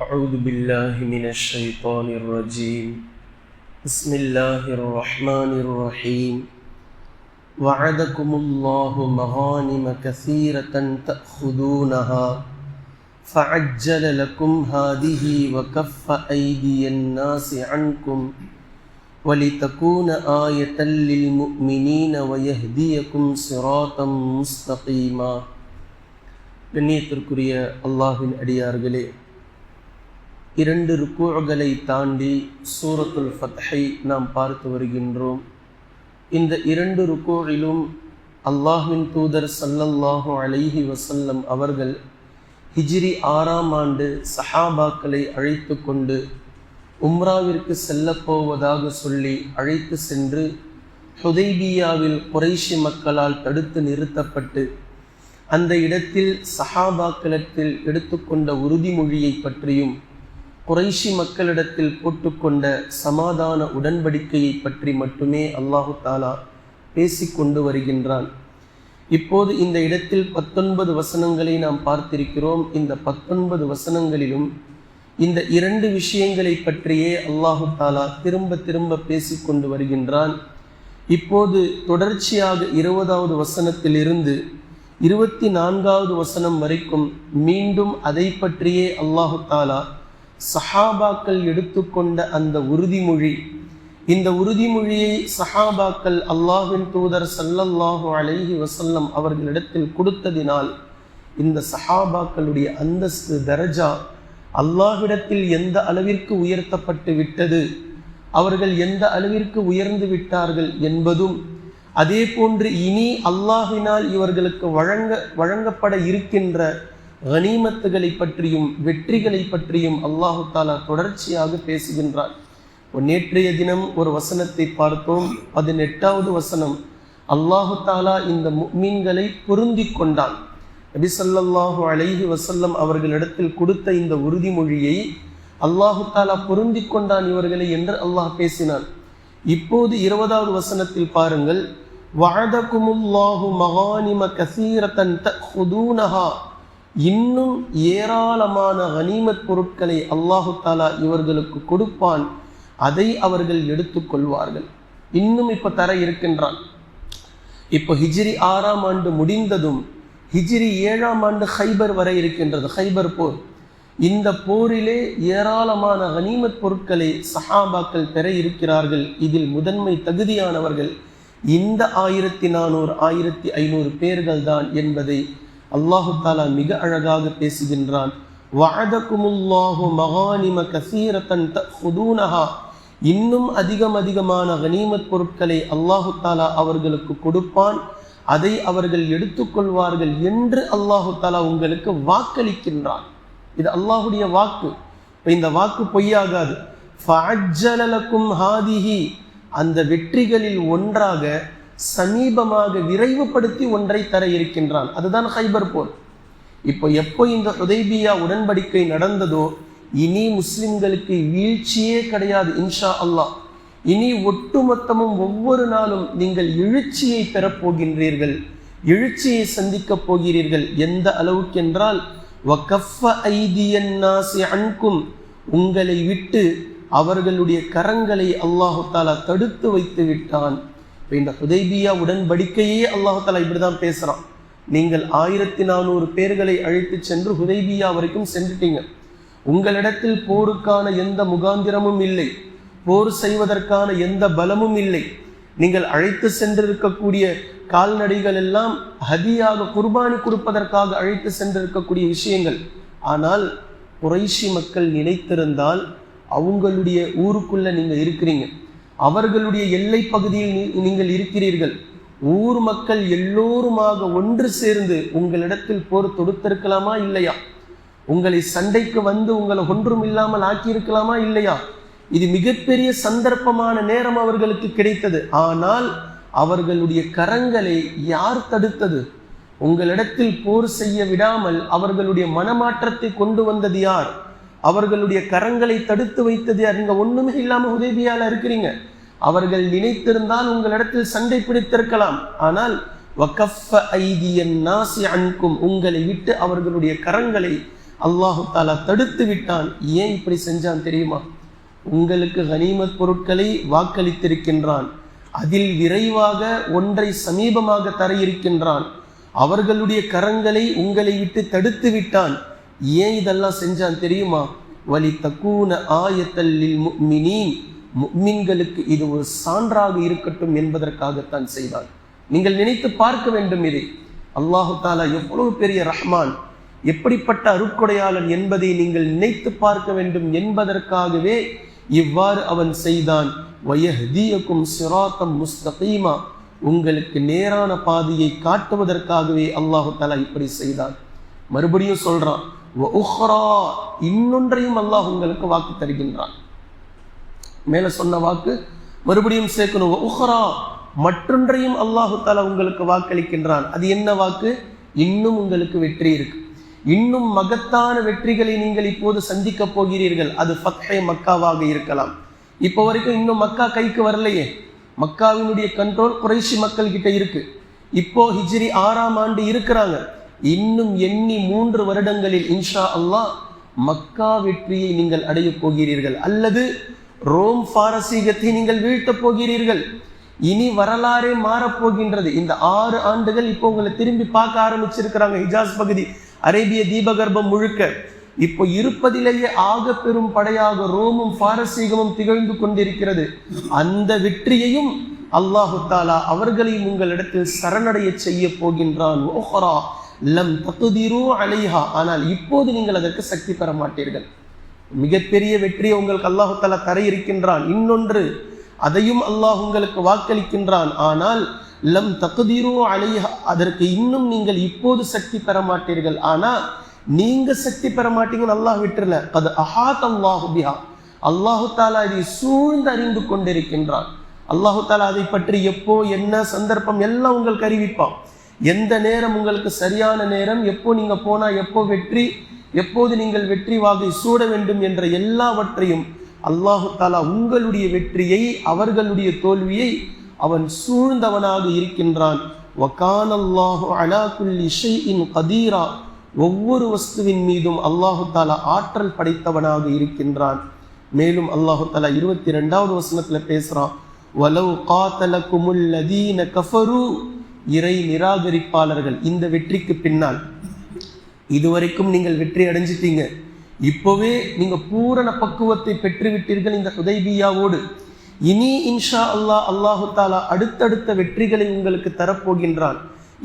أعوذ بالله من الشيطان الرجيم بسم الله الرحمن الرحيم وعدكم الله مغانم كثيرة تأخذونها فعجل لكم هذه وكف أيدي الناس عنكم ولتكون آية للمؤمنين ويهديكم صراطا مستقيما கண்ணியத்திற்குரிய அல்லாஹின் அடியார்களே இரண்டு ருக்குகளை தாண்டி சூரத்துல் ஃபத்ஹை நாம் பார்த்து வருகின்றோம். இந்த இரண்டு ருக்கூழிலும் அல்லாஹின் தூதர் சல்லல்லாஹு அலைஹி வசல்லம் அவர்கள் ஹிஜ்ரி ஆறாம் ஆண்டு சஹாபாக்களை அழைத்து கொண்டு உம்ராவிற்கு செல்லப்போவதாக சொல்லி அழைத்து சென்று ஹுதைபியாவில் குறைஷி மக்களால் தடுத்து நிறுத்தப்பட்டு அந்த இடத்தில் சஹாபாக்களத்தில் எடுத்துக்கொண்ட உறுதிமொழியை பற்றியும் குறைஷி மக்களிடத்தில் போட்டுக்கொண்ட சமாதான உடன்படிக்கையை பற்றி மட்டுமே அல்லாஹு தாலா பேசிக்கொண்டு வருகின்றான். இப்போது இந்த இடத்தில் பத்தொன்பது வசனங்களை நாம் பார்த்திருக்கிறோம். இந்த பத்தொன்பது வசனங்களிலும் இந்த இரண்டு விஷயங்களை பற்றியே அல்லாஹு தாலா திரும்ப திரும்ப பேசிக்கொண்டு வருகின்றான். இப்போது தொடர்ச்சியாக இருபதாவது வசனத்திலிருந்து இருபத்தி நான்காவது வசனம் வரைக்கும் மீண்டும் அதை பற்றியே அல்லாஹு தாலா சஹாபாக்கள் எடுத்துக்கொண்ட அந்த உறுதிமொழி. இந்த உறுதிமொழியை சஹாபாக்கள் அல்லாஹின் தூதர் சல்லல்லாஹு அலைஹி வசல்லம் அவர்களிடத்தில் கொடுத்ததினால் இந்த சஹாபாக்களுடைய அந்தஸ்து தரஜா அல்லாஹ்விடத்தில் எந்த அளவிற்கு உயர்த்தப்பட்டு விட்டது அவர்கள் எந்த அளவிற்கு உயர்ந்து விட்டார்கள் என்பதும் அதே போன்று இனி அல்லாஹினால் இவர்களுக்கு வழங்க வழங்கப்பட இருக்கின்ற கனிமத்துகளை பற்றியும் வெற்றிகளை பற்றியும் அல்லாஹு தாலா தொடர்ச்சியாக பேசுகின்றார் நேற்றைய தினம் ஒரு வசனத்தை பார்த்தோம். பதினெட்டாவது வசனம் அல்லாஹு தாலா இந்த மீன்களை பொருந்தி கொண்டான். நபி சல்லாஹு அலைஹி வசல்லம் அவர்களிடத்தில் கொடுத்த இந்த உறுதிமொழியை அல்லாஹு தாலா பொருந்தி கொண்டான் இவர்களை என்று அல்லாஹ் பேசினான். இப்போது இருபதாவது வசனத்தில் பாருங்கள் வழதகுமுல்லாஹு மகானிம கசீரத்தன் ஹுதூனஹா இன்னும் ஏராளமான கனிமத் பொருட்களை அல்லாஹு தாலா இவர்களுக்கு கொடுப்பான். அதை அவர்கள் எடுத்துக்கொள்வார்கள் இன்னும் இப்ப தர இருக்கின்றான். இப்போ ஹிஜ்ரி ஆறாம் ஆண்டு முடிந்ததும் ஹிஜ்ரி ஏழாம் ஆண்டு ஹைபர் வரை இருக்கின்றது. ஹைபர் போர். இந்த போரிலே ஏராளமான கனிமத் பொருட்களை சஹாபாக்கள் பெற இருக்கிறார்கள். இதில் முதன்மை தகுதியானவர்கள் இந்த ஆயிரத்தி நானூறு ஆயிரத்தி ஐநூறு பேர்கள் தான் என்பதை அல்லாஹு தாலா மிக அழகாக பேசுகின்றான். வஅதகுமுல்லாஹு மகானிம கசீரத்தன் தஹுதூனஹா இன்னும் அதிகம் அதிகமான கனிமத் பொருட்களை அல்லாஹு தாலா அவர்களுக்கு கொடுப்பான். அதை அவர்கள் எடுத்துக்கொள்வார்கள் என்று அல்லாஹு தாலா உங்களுக்கு வாக்களிக்கின்றான். இது அல்லாஹுடைய வாக்கு. இந்த வாக்கு பொய்யாகாது. ஹாதிஹி. அந்த வெற்றிகளில் ஒன்றாக சமீபமாக விரைவுபடுத்தி ஒன்றை தர இருக்கின்றான். அதுதான் ஹைபர் போர். இப்போ எப்போ இந்த உதைபியா உடன்படிக்கை நடந்ததோ இனி முஸ்லிம்களுக்கு வீழ்ச்சியே கிடையாது இன்ஷா அல்லாஹ். இனி ஒட்டுமொத்தமும் ஒவ்வொரு நாளும் நீங்கள் எழுச்சியை பெறப்போகின்றீர்கள் எழுச்சியை சந்திக்கப் போகிறீர்கள் எந்த அளவுக்கு என்றால் அன்கும் உங்களை விட்டு அவர்களுடைய கரங்களை அல்லாஹு தாலா தடுத்து வைத்து விட்டான். இப்போ இந்த ஹுதைபியா உடன்படிக்கையே அல்லாஹாலா இப்படி தான் பேசுகிறான் நீங்கள் ஆயிரத்தி நானூறு பேர்களை அழைத்து சென்று ஹுதைபியா வரைக்கும் சென்றுட்டீங்க. உங்களிடத்தில் போருக்கான எந்த முகாந்திரமும் இல்லை. போர் செய்வதற்கான எந்த பலமும் இல்லை. நீங்கள் அழைத்து சென்றிருக்கக்கூடிய கால்நடைகள் எல்லாம் ஹதியாக குர்பானி கொடுப்பதற்காக அழைத்து சென்றிருக்கக்கூடிய விஷயங்கள். ஆனால் குறைஷி மக்கள் நினைத்திருந்தால் அவங்களுடைய ஊருக்குள்ளே நீங்கள் இருக்கிறீங்க. அவர்களுடைய எல்லை பகுதியில் நீங்கள் இருக்கிறீர்கள். ஊர் மக்கள் எல்லோருமாக ஒன்று சேர்ந்து உங்களிடத்தில் போர் தொடுத்திருக்கலாமா இல்லையா? உங்களை சண்டைக்கு வந்து உங்களை ஒன்றும் இல்லாமல் ஆக்கியிருக்கலாமா இல்லையா? இது மிகப்பெரிய சந்தர்ப்பமான நேரம் அவர்களுக்கு கிடைத்தது. ஆனால் அவர்களுடைய கரங்களை யார் தடுத்தது? உங்களிடத்தில் போர் செய்ய விடாமல் அவர்களுடைய மனமாற்றத்தை கொண்டு வந்தது யார்? அவர்களுடைய கரங்களை தடுத்து வைத்தது யார்? ஒண்ணுமே இல்லாம உதவியால இருக்கிறீங்க. அவர்கள் நினைத்திருந்தால் உங்களிடத்தில் சண்டை பிடித்திருக்கலாம். ஆனால் ஐதியன் நாசி அன்கும் உங்களை விட்டு அவர்களுடைய கரங்களை அல்லாஹு தாலா தடுத்து விட்டான். ஏன் இப்படி செஞ்சான் தெரியுமா? உங்களுக்கு கனிமத் பொருட்களை வாக்களித்திருக்கின்றான். அதில் விரைவாக ஒன்றை சமீபமாக தர இருக்கின்றான் அவர்களுடைய கரங்களை உங்களை விட்டு தடுத்து விட்டான். ஏன் இதெல்லாம் செஞ்சான் தெரியுமா? வலி தக்கூன ஆயத்தல்லில் முக்மினீன். முக்மின்களுக்கு இது ஒரு சான்றாக இருக்கட்டும் என்பதற்காகத்தான் செய்தான். நீங்கள் நினைத்து பார்க்க வேண்டும் இதை. அல்லாஹு தாலா எவ்வளவு பெரிய ரஹ்மான். எப்படிப்பட்ட அருட்கொடையாளன் என்பதை நீங்கள் நினைத்து பார்க்க வேண்டும் என்பதற்காகவே இவ்வாறு அவன் செய்தான். வயஹதியக்கும் சிராத்தம் முஸ்தகீமா. உங்களுக்கு நேரான பாதையை காட்டுவதற்காகவே அல்லாஹு தாலா இப்படி செய்தான். மறுபடியும் சொல்றான் இன்னொன்றையும் அல்லாஹ் உங்களுக்கு வாக்கு தருகின்றான். மேல சொன்ன வாக்கு மறுபடியும் சேர்க்கணும் உஹ்ரா", மற்றொன்றையும் அல்லாஹு தாலா உங்களுக்கு வாக்களிக்கின்றான். அது என்ன வாக்கு? இன்னும் உங்களுக்கு வெற்றி இருக்கு. இன்னும் மகத்தான வெற்றிகளை நீங்கள் இப்போது சந்திக்க போகிறீர்கள். அது ஃபத்ஹே மக்காவாக இருக்கலாம். இப்போ வரைக்கும் இன்னும் மக்கா கைக்கு வரலையே. மக்காவினுடைய கண்ட்ரோல் குறைஷி மக்கள் கிட்ட இருக்கு. இப்போ ஹிஜ்ரி ஆறாம் ஆண்டு இருக்கிறாங்க. இன்னும் எண்ணி மூன்று வருடங்களில் இன்ஷா அல்லாஹ் மக்கா வெற்றியை நீங்கள் அடையப் போகிறீர்கள். அல்லது ரோம் பாரசீகத்தை நீங்கள் வீழ்த்தப் போகிறீர்கள். இனி வரலாறே மாறப்போகின்றது இந்த ஆறு ஆண்டுகள் இப்போ உங்களை திரும்பி பார்க்க ஆரம்பிச்சிருக்கிறாங்க. ஹிஜாஸ் பகுதி அரேபிய தீபகற்பம் முழுக்க. இப்போ இருப்பதிலேயே ஆக பெரும் படையாக ரோமும் பாரசீகமும் திகழ்ந்து கொண்டிருக்கிறது. அந்த வெற்றியையும் அல்லாஹு தாலா அவர்களையும் உங்களிடத்தில் சரணடைய செய்ய போகின்றான். ஓஹரா லம் தகுதிரோ அலைஹா. ஆனால் இப்போது நீங்கள் அதற்கு சக்தி பெற மாட்டீர்கள். மிகப்பெரிய வெற்றியை உங்களுக்கு அல்லாஹுத்தாலா தர இருக்கின்றான் இன்னொன்று அதையும் அல்லாஹ் உங்களுக்கு வாக்களிக்கின்றான். ஆனால் லம் தகுதிரோ அலைஹா அதற்கு இன்னும் நீங்கள் இப்போது சக்தி பெற மாட்டீர்கள். ஆனால் நீங்க சக்தி பெற மாட்டீங்கன்னு அல்லாஹ் விட்டுறல. அது அஹாத் அல்லாஹு பிஹா. அல்லாஹு தாலா இதை சூழ்ந்து அறிந்து கொண்டிருக்கின்றான். அல்லாஹு தாலா அதை பற்றி எப்போ என்ன சந்தர்ப்பம் எல்லாம் உங்களுக்கு அறிவிப்பான். எந்த நேரம் உங்களுக்கு சரியான நேரம் எப்போ நீங்கள் போனால் எப்போ வெற்றி எப்போது நீங்கள் வெற்றி வாகை சூட வேண்டும் என்ற எல்லாவற்றையும் அல்லாஹு தாலா உங்களுடைய வெற்றியை அவர்களுடைய தோல்வியை அவன் சூழ்ந்தவனாக இருக்கின்றான். வகானல்லாஹு அலா குல்லி ஷைஇன் கதீரா. ஒவ்வொரு வஸ்துவின் மீதும் அல்லாஹு தாலா ஆற்றல் படைத்தவனாக இருக்கின்றான். மேலும் அல்லாஹு தாலா இருபத்தி ரெண்டாவது வசனத்தில் பேசுகிறான் வலவு காத்தலக்குமுல் லதீன கஃபரு இறை நிராகரிப்பாளர்கள் இந்த வெற்றிக்கு பின்னால். இதுவரைக்கும் நீங்கள் வெற்றி அடைஞ்சிட்டீங்க. இப்போவே நீங்க பூரண பக்குவத்தை பெற்றுவிட்டீர்கள் இந்த ஹுதைபியாவோடு. இனி இன்ஷா அல்லா அல்லாஹு தாலா அடுத்தடுத்த வெற்றிகளை உங்களுக்கு தரப்போகின்றான்.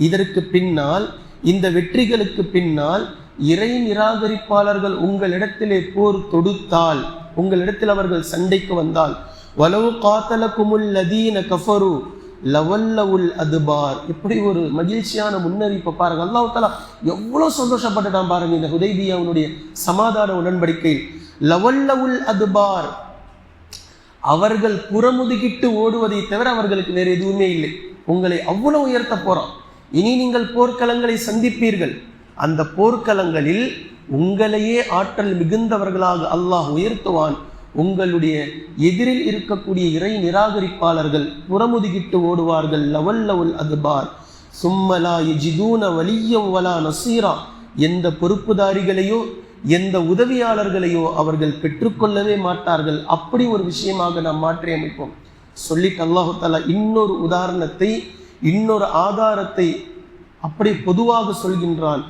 இதற்கு பின்னால் இந்த வெற்றிகளுக்கு பின்னால் இறை நிராகரிப்பாளர்கள் உங்களிடத்திலே போர் தொடுத்தால் உங்களிடத்தில் அவர்கள் சண்டைக்கு வந்தால் வலவு காத்தலக்குமுல் லதீன கஃபரு லவல்லவுல் அதுபார். இப்படி ஒரு மகிழ்ச்சியான முன்னறிப்பை பாருங்க. அல்லாஹ் தாலா எவ்வளவு சந்தோஷப்பட்டுட்டான் பாருங்க. இந்த ஹுதைபியாவுடைய சமாதான உடன்படிக்கை. லவல்லவுல் அதுபார். அவர்கள் புறமுதுகிட்டு ஓடுவதை தவிர அவர்களுக்கு வேறு எதுவுமே இல்லை. உங்களை அவ்வளவு உயர்த்த போறான். இனி நீங்கள் போர்க்களங்களை சந்திப்பீர்கள். அந்த போர்க்களங்களில் உங்களையே ஆற்றல் மிகுந்தவர்களாக அல்லாஹ் உயர்த்துவான். உங்களுடைய எதிரில் இருக்கக்கூடிய இறை நிராகரிப்பாளர்கள் புறமுதுகிட்டு ஓடுவார்கள். Level level அதுபார். சும்மலா எஜிதூன வலியம் வலா நசீரா. எந்த பொறுப்புதாரிகளையோ எந்த உதவியாளர்களையோ அவர்கள் பெற்றுக்கொள்ளவே மாட்டார்கள். அப்படி ஒரு விஷயமாக நாம் மாற்றி அமைப்போம். சொல்லிட்டு அல்லாஹு தாலா இன்னொரு உதாரணத்தை இன்னொரு ஆதாரத்தை அப்படி பொதுவாக சொல்கின்றான்.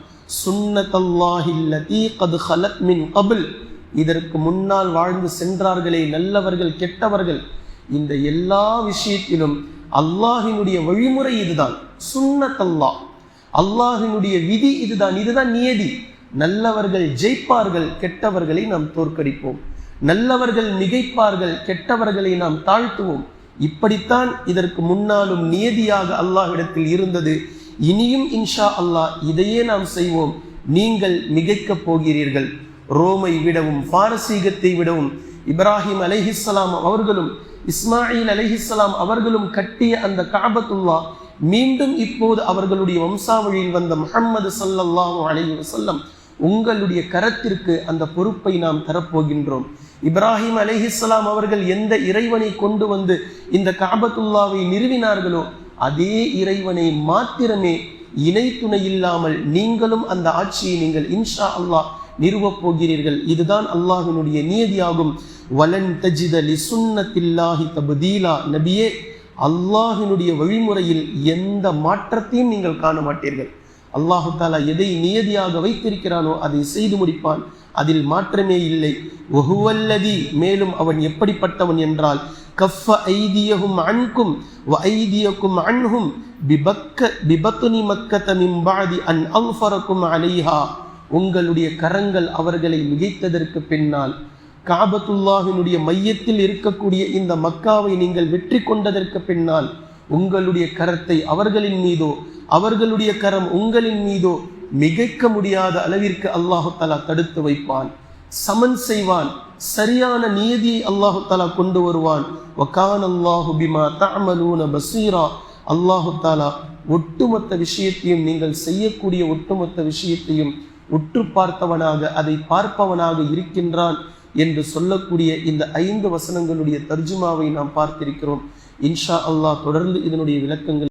சுன்னதல்லாஹில்லதி கது ஹலத் மின் கபில். இதற்கு முன்னால் வாழ்ந்து சென்றார்களே நல்லவர்கள் கெட்டவர்கள். இந்த எல்லா விஷயத்திலும் அல்லாஹினுடைய வழிமுறை இதுதான். சுன்னத்தல்லாஹ். அல்லாஹினுடைய விதி இதுதான். இதுதான் நியதி. நல்லவர்கள் ஜெயிப்பார்கள் கெட்டவர்களை நாம் தோற்கடிப்போம். நல்லவர்கள் மிகைப்பார்கள் கெட்டவர்களை நாம் தாழ்த்துவோம். இப்படித்தான் இதற்கு முன்னாலும் நியதியாக அல்லாஹ்விடத்தில் இருந்தது. இனியும் இன்ஷா அல்லாஹ் இதையே நாம் செய்வோம். நீங்கள் மிகைக்கப் போகிறீர்கள். ரோமை விடவும் பாரசீகத்தை விடவும் இப்ராஹிம் அலைஹிஸ்லாம் அவர்களும் இஸ்மாயில் அலைஹிஸ்லாம் அவர்களும் கட்டிய அந்த காபத்துல்லா மீண்டும் இப்போது அவர்களுடைய வம்சாவழியில் வந்த முஹம்மது சல்லல்லாஹு அலைஹி வசல்லம் உங்களுடைய கரத்திற்கு அந்த பொறுப்பை நாம் தரப்போகின்றோம். இப்ராஹிம் அலைஹிஸ்லாம் அவர்கள் எந்த இறைவனை கொண்டு வந்து இந்த காபத்துல்லாவை நிறுவினார்களோ அதே இறைவனை மாத்திரமே இணை துணை இல்லாமல் நீங்களும் அந்த ஆட்சியை நீங்கள் இன்ஷா அல்லாஹ் நிறுவப் போகிறீர்கள் இதுதான் அல்லாஹினுடைய நியதியாகும். வலன் தஜிதலி சுன்னத்தில்லாஹி தபதீலா. நபியே அல்லாஹினுடைய வழிமுறையில் எந்த மாற்றத்தையும் நீங்கள் காண மாட்டீர்கள். அல்லாஹு தாலா எதை நியதியாக வைத்திருக்கிறானோ அதை செய்து முடிப்பான். அதில் மாற்றமே இல்லை. ஒஹுவல்லதி மேலும் அவன் எப்படிப்பட்டவன் என்றால் கஃப ஐதியகும் அன்கும் வ ஐதியக்கும் அன்ஹும் பிபக்க பிபத்துனி மக்கத்த மிம்பாதி அன் அல்ஃபரக்கும் அலைஹா. உங்களுடைய கரங்கள் அவர்களை மிகைத்ததற்கு பின்னால் காபத்துல்லாஹினுடைய மையத்தில் இருக்கக்கூடிய இந்த மக்காவை நீங்கள் வெற்றி கொண்டதற்கு பின்னால் உங்களுடைய கரத்தை அவர்களின் மீதோ அவர்களுடைய கரம் உங்களின் மீதோ மிகைக்க முடியாத அளவிற்கு அல்லாஹு தாலா தடுத்து வைப்பான். சமன் செய்வான். சரியான நீதியை அல்லாஹு தலா கொண்டு வருவான். வகான் அல்லாஹு பிமா தஅமலூன பசீரா. அல்லாஹு தாலா ஒட்டுமொத்த விஷயத்தையும் நீங்கள் செய்யக்கூடிய ஒட்டுமொத்த விஷயத்தையும் உற்று பார்த்தவனாக அதை பார்ப்பவனாக இருக்கின்றான் என்று சொல்லக்கூடிய இந்த ஐந்து வசனங்களுடைய தர்ஜுமாவை நாம் பார்த்திருக்கிறோம். இன்ஷா அல்லாஹ் தொடர்ந்து இதனுடைய விளக்கங்கள்